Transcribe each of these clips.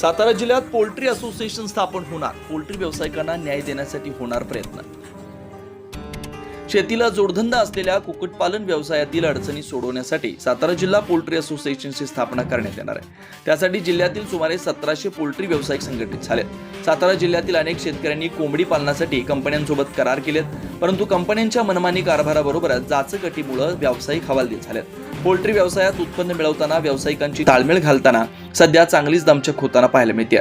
सातारा जिल्ह्यात poultry association स्थापन होणार. पोल्ट्री व्यावसायिकांना न्याय देण्यासाठी होणार प्रयत्न. शेतीला जोडधंदा असलेल्या कुक्कुटपालन व्यवसायातील अडचणी सोडवण्यासाठी सातारा जिल्हा पोल्ट्री असोसिएशनची स्थापना करण्यात येणार आहे. त्यासाठी जिल्ह्यातील सुमारे सतराशे पोल्ट्री व्यावसायिक संघटित झालेत. सातारा जिल्ह्यातील अनेक शेतकऱ्यांनी कोंबडी पालनासाठी कंपन्यांसोबत करार केलेत परंतु कंपन्यांच्या मनमानी कारभाराबरोबरच जाचकटीमुळे व्यावसायिक हवालदिल झालेत. पोल्ट्री व्यवसायात उत्पन्न मिळवताना व्यावसायिकांची ताळमेळ घालताना सध्या चांगलीच दमछक होताना पाहायला मिळते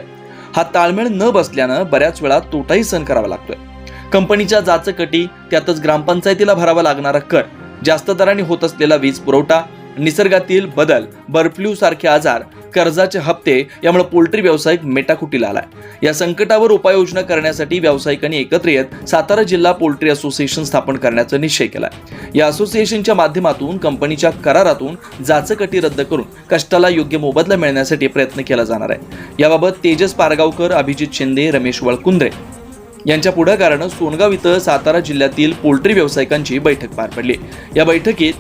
हा ताळमेळ न बसल्यानं बऱ्याच वेळा तोटाही सहन करावा लागतोय. कंपनीच्या जाचकटी त्यातच ग्रामपंचायतीला भरावा लागणारा कर जास्त दराने होत असलेला वीज पुरवठा निसर्गातील बदल बर्फ्ल्यू सारखे आजार कर्जाचे हप्ते यामुळे पोल्ट्री व्यावसायिक मेटाकुटीला आलाय. या संकटावर उपाययोजना करण्यासाठी व्यावसायिकांनी एकत्र येत सातारा जिल्हा पोल्ट्री असोसिएशन स्थापन करण्याचा निश्चय केलाय. या असोसिएशनच्या माध्यमातून कंपनीच्या करारातून जाचकटी रद्द करून कष्टाला योग्य मोबदला मिळण्यासाठी प्रयत्न केला जाणार आहे. याबाबत तेजस पारगावकर अभिजित शिंदे रमेश वळकुंद्रे यांच्या पुढाकारानं सोनगाव इथं सातारा जिल्ह्यातील पोल्ट्री व्यावसायिकांची बैठक पार पडली. या बैठकीत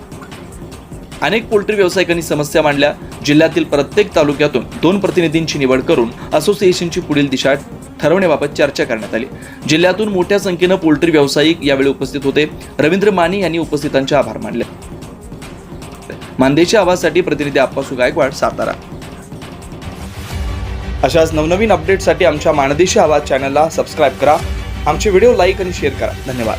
अनेक पोल्ट्री व्यावसायिकांनी समस्या मांडल्या. जिल्ह्यातील प्रत्येक तालुक्यातून दोन प्रतिनिधींची निवड करून असोसिएशनची पुढील दिशा ठरवण्याबाबत चर्चा करण्यात आली. जिल्ह्यातून मोठ्या संख्येनं पोल्ट्री व्यावसायिक यावेळी उपस्थित होते. रवींद्र माने यांनी उपस्थितांचे आभार मानले. मानदेशी आवाजसाठी प्रतिनिधी आप्पासू गायकवाड सातारा. अशाच नवनवीन अपडेटसाठी आमच्या मानदेशी आवाज चॅनलला सबस्क्राईब करा. आमचे व्हिडिओ लाईक आणि शेअर करा. धन्यवाद.